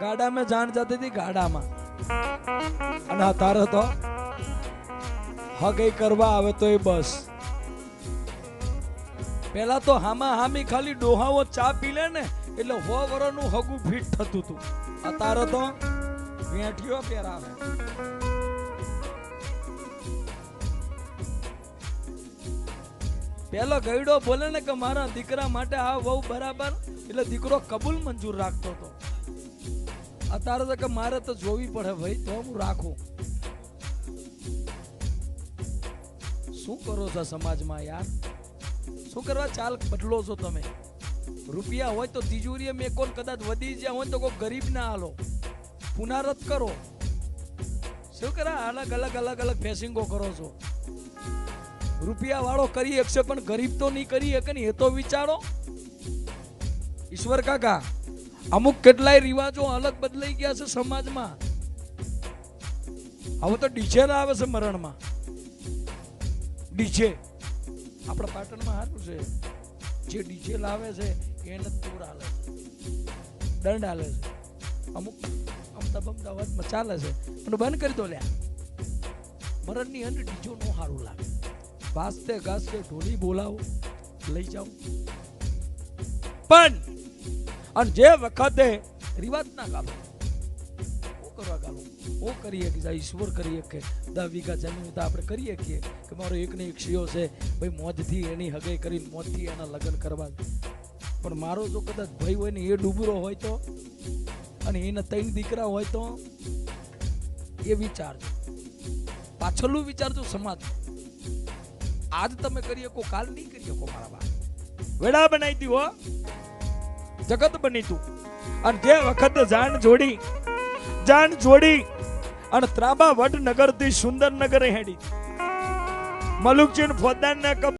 ગાડામાં જાણ જતી હતી, ગાડામાં. અને આ તો હગઈ કરવા આવે તો એ બસ. પેલા તો હામા હામી ખાલી ડોહાઓ ચા પી લે ને, એટલે હો વરનું હગું ફિટ થતું હતું. આ તો વેઠીઓ પહેરાવે. પેલો ગઈડો બોલે ને કે મારા દીકરા માટે આ વહુ બરાબર, એટલે દીકરો કબૂલ મંજૂર રાખતો હતો. અત્યારે તો કે મારે તો જોવી પડે ભાઈ, તો હું રાખું. શું કરો છો સમાજમાં યાર? શું કરવા ચાલ બદલો છો તમે? રૂપિયા હોય તો તિજોરીએ મેં કોણ કદાચ વધી જ્યાં હોય તો કોઈ ગરીબ ના હાલો. પુનારત કરો. શું કરા? અલગ અલગ અલગ અલગ ફેસિંગો કરો છો. રૂપિયા વાળો કરી શકશે, પણ ગરીબ તો નહીં કરી શકે ને, એ તો વિચારો. ઈશ્વર કાકા અમુક કેટલાય રિવાજો અલગ બદલાઈ ગયા છે સમાજમાં. હવે તો ડીજે આવે છે મરણમાં. ડીજે. આપણા પાટણમાં સારું છે. જે ડીજે લાવે છે, એને તૂર હાલે છે. દંડ હાલે છે. અમુક અમદાવાદ અવાજમાં ચાલે છે. પણ બંધ કરી દો લ્યા. મરણની અંદર ડીજો નો સારું લાગે. વાસ્તે ગાસ્તે ઢોલી બોલાવો. લઈ જાઓ. પણ અને જે વખતે રિવાજ ના ગાલો હું કરવા ગાલો હું કરીએ કે ઈશ્વર કરીએ કે દસ વીઘા જમીન તો આપણે કરીએ કે કે મારો એક ને એક શિયો છે, ભાઈ મોજથી એની હગાઈ કરીને મોજથી એના લગ્ન કરવા. પણ મારો જો કદાચ ભાઈ હોય ને એ ડૂબરો હોય તો, અને એના ત્રણ દીકરા હોય તો, એ વિચારજો. પાછળનું વિચારજો સમાજ આજ તમે કરી શકો, કાલ નહીં કરી શકો મારા બાપ. વેડા બનાવી દીધો જગત બની તું. અને જે વખત જાણ જોડી જાણ જોડી અને ત્રાબા વડનગરથી સુંદર નગર હેડી મલુકજી ફોદાન ના